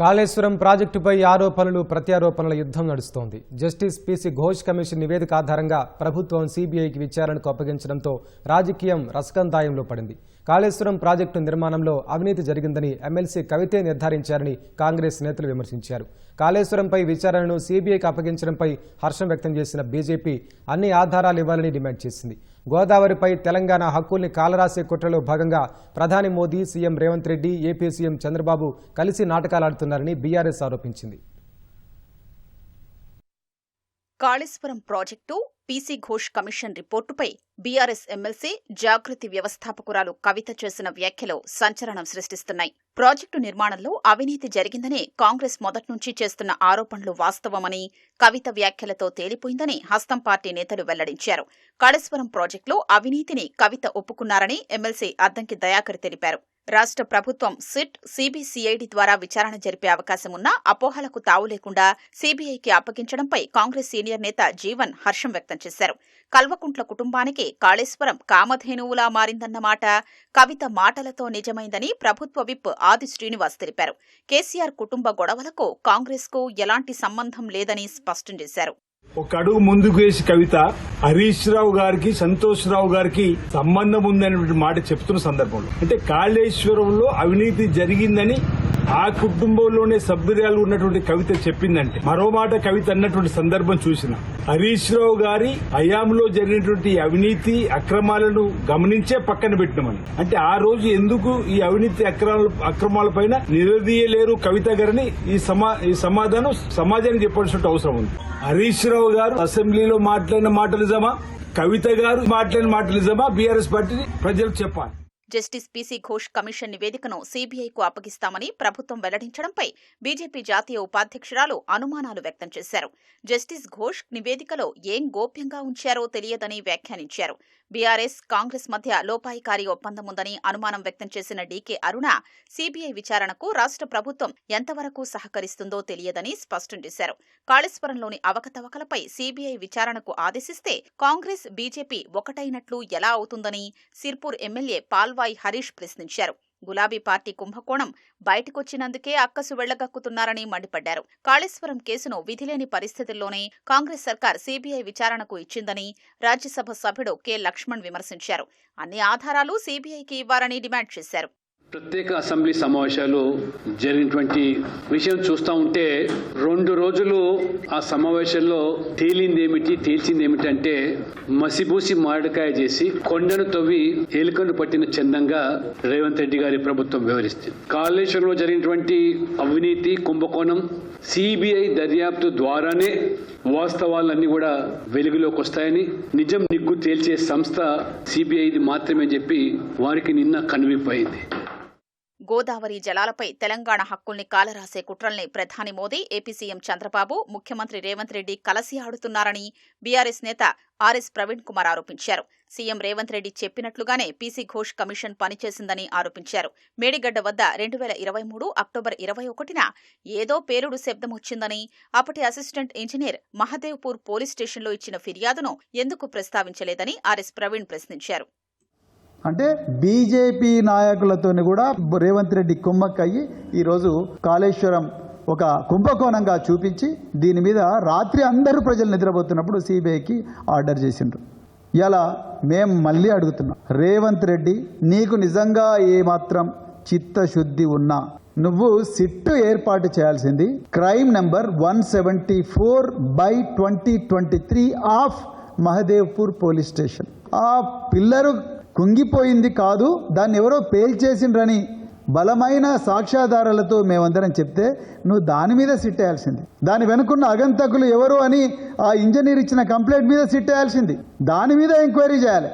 కాళేశ్వరం ప్రాజెక్టుపై ఆరోపణలు ప్రత్యారోపణల యుద్ధం నడుస్తోంది. జస్టిస్ పీసీ ఘోష్ కమిషన్ నివేదిక ఆధారంగా ప్రభుత్వం సీబీఐకి విచారణకు అప్పగించడంతో రాజకీయం రసకందాయంలో పడింది. కాళేశ్వరం ప్రాజెక్టు నిర్మాణంలో అవినీతి జరిగిందని ఎమ్మెల్సీ కవితే నిర్ధారించారని కాంగ్రెస్ నేతలు విమర్శించారు. కాళేశ్వరంపై విచారణను సీబీఐకి అప్పగించడంపై హర్షం వ్యక్తం చేసిన బీజేపీ అన్ని ఆధారాలు ఇవ్వాలని డిమాండ్ చేసింది. గోదావరిపై తెలంగాణ హక్కుల్ని కాలరాసే కుట్రలో భాగంగా ప్రధాని Modi CM Revanth Reddy AP CM Chandrababu కలిసి నాటకాలాడుతున్నారని బీఆర్ఎస్ ఆరోపించింది. Kaleshwaram project PC Ghosh commission రిపోర్టుపై BRS MLC Jagruthi వ్యవస్థాపకురాలు కవిత చేసిన వ్యాఖ్యలు సంచలనం సృష్టిస్తున్నాయి. ప్రాజెక్టు నిర్మాణంలో అవినీతి జరిగిందని కాంగ్రెస్ మొదట్నుంచి చేస్తున్న ఆరోపణలు వాస్తవమని కవిత వ్యాఖ్యలతో తేలిపోయిందని హస్తం పార్టీ నేతలు వెల్లడించారు. కాళేశ్వరం ప్రాజెక్టులో అవినీతిని కవిత ఒప్పుకున్నారని ఎమ్మెల్సీ అద్దంకి దయాకర్ తెలిపారు. రాష్ట్ర ప్రభుత్వం సిట్ సిబిసిఐడి ద్వారా విచారణ జరిపే అవకాశం ఉన్నా అపోహలకు తావు లేకుండా సిబిఐకి అప్పగించడంపై కాంగ్రెస్ సీనియర్ నేత జీవన్ హర్షం వ్యక్తం చేశారు. కల్వకుంట్ల కుటుంబానికి కాళేశ్వరం కామధేనువులా మారిందన్నమాట కవిత మాటలతో నిజమైందని ప్రభుత్వ విప్ ఆది శ్రీనివాస్ తెలిపారు. కేసీఆర్ కుటుంబ గొడవలకు కాంగ్రెస్కు ఎలాంటి సంబంధం లేదని స్పష్టం చేశారు. ఒక అడుగు ముందుకు వేసి కవిత హరీష్ రావు గారికి సంతోష్ రావు గారికి సంబంధం ఉందనేటువంటి మాట చెప్తున్న సందర్భంలో. అంటే కాళేశ్వరంలో అవినీతి జరిగిందని ఆ కుటుంబంలోనే సభ్యురాలు ఉన్నటువంటి కవిత చెప్పిందంటే మరో మాట కవిత అన్నటువంటి సందర్భం చూసిన. హరీష్ రావు గారి హయాంలో జరిగినటువంటి అవినీతి అక్రమాలను గమనించే పక్కన పెట్టినామని అంటే ఆ రోజు ఎందుకు ఈ అవినీతి అక్రమాల అక్రమాలపైన నిలదీయలేరు కవిత గారిని? ఈ సమా ఈ సమాధానం సమాజానికి చెప్పాల్సిన అవసరం ఉంది. హరీష్ రావు గారు అసెంబ్లీలో మాట్లాడిన మాటలు జమా కవిత గారు మాట్లాడిన మాటలు జమా బీఆర్ఎస్ పార్టీని ప్రజలకు చెప్పాలి. జస్టిస్ పీసీ ఘోష్ కమిషన్ నివేదికను సీబీఐకు అప్పగిస్తామని ప్రభుత్వం వెల్లడించడంపై బీజేపీ జాతీయ ఉపాధ్యక్షురాలు అనుమానాలు వ్యక్తం చేశారు. జస్టిస్ ఘోష్ నివేదికలో ఏం గోప్యంగా ఉంచారో తెలియదని వ్యాఖ్యానించారు. బీఆర్ఎస్ కాంగ్రెస్ మధ్య లోపాయికారి ఒప్పందం ఉందని అనుమానం వ్యక్తం చేసిన డీకే అరుణ సీబీఐ విచారణకు రాష్ట్ర ప్రభుత్వం ఎంతవరకు సహకరిస్తుందో తెలియదని స్పష్టం చేశారు. కాళేశ్వరంలోని అవకతవకలపై సీబీఐ విచారణకు ఆదేశిస్తే కాంగ్రెస్ బీజేపీ ఒకటైనట్లు ఎలా అవుతుందని సిర్పూర్ ఎమ్మెల్యే పాల్వాయ్ హరీష్ ప్రశ్నించారు. గులాబీ పార్టీ కుంభకోణం బయటకొచ్చినందుకే అక్కసు వెళ్ళగక్కుతున్నారని మండిపడ్డారు. కాళేశ్వరం కేసును విధిలేని పరిస్థితుల్లోనే కాంగ్రెస్ సర్కార్ సీబీఐ విచారణకు ఇచ్చిందని రాజ్యసభ సభ్యుడు కె లక్ష్మణ్ విమర్శించారు. అన్ని ఆధారాలు సీబీఐకి ఇవ్వాలని డిమాండ్ చేశారు. ప్రత్యేక అసెంబ్లీ సమావేశాలు జరిగినటువంటి విషయం చూస్తూ ఉంటే రెండు రోజులు ఆ సమావేశంలో తేలింది ఏమిటి తేల్చింది ఏమిటంటే మసిబూసి మామిడికాయ చేసి కొండను తవ్వి ఎలుకను పట్టిన చందంగా రేవంత్ రెడ్డి గారి ప్రభుత్వం వివరిస్తుంది కాళేశ్వరంలో జరిగినటువంటి అవినీతి కుంభకోణం సిబిఐ దర్యాప్తు ద్వారానే వాస్తవాలన్నీ కూడా వెలుగులోకి వస్తాయని నిజం నిగ్గు తేల్చే సంస్థ సిబిఐది మాత్రమే చెప్పి వారికి నిన్న కనువిపోయింది గోదావరి జలాలపై తెలంగాణ హక్కుల్ని కాలరాసే కుట్రల్ని ప్రధాని మోదీ ఏపీ సీఎం చంద్రబాబు ముఖ్యమంత్రి రేవంత్ రెడ్డి కలసి ఆడుతున్నారని బీఆర్ఎస్ నేత ఆర్ఎస్ ప్రవీణ్ కుమార్ ఆరోపించారు. సీఎం రేవంత్ రెడ్డి చెప్పినట్లుగానే పీసీ ఘోష్ కమిషన్ పనిచేసిందని ఆరోపించారు. మేడిగడ్డ వద్ద రెండు వేల ఇరవై మూడు అక్టోబర్ ఇరవై ఒకటిన ఏదో పేలుడు శబ్దం వచ్చిందని అప్పటి అసిస్టెంట్ ఇంజనీర్ మహదేవ్పూర్ పోలీస్ స్టేషన్లో ఇచ్చిన ఫిర్యాదును ఎందుకు ప్రస్తావించలేదని ఆర్ఎస్ ప్రవీణ్ ప్రశ్నించారు. అంటే బీజేపీ నాయకులతోని కూడా రేవంత్ రెడ్డి కుమ్మక్కయ్యి ఈరోజు కాళేశ్వరం ఒక కుంభకోణంగా చూపించి దీని మీద రాత్రి అందరూ ప్రజలు నిద్రపోతున్నప్పుడు సిబిఐకి ఆర్డర్ చేసిండ్రు. ఇలా మేము మళ్ళీ అడుగుతున్నాం రేవంత్ రెడ్డి నీకు నిజంగా ఏమాత్రం చిత్తశుద్ధి ఉన్నా? నువ్వు సిట్టు ఏర్పాటు చేయాల్సింది crime number one seventy four by twenty twenty three of Mahadevpur police station. ఆ పిల్లరు కుంగిపోయింది కాదు దాన్ని ఎవరో పేల్చేసిండ్రని బలమైన సాక్ష్యాధారాలతో మేమందరం చెప్తే నువ్వు దాని మీద సిట్టేయాల్సింది. దాని వెనుకున్న అగంతకులు ఎవరు అని ఆ ఇంజనీర్ ఇచ్చిన కంప్లైంట్ మీద సిట్టేయాల్సింది. దాని మీద ఎంక్వైరీ చేయాలి.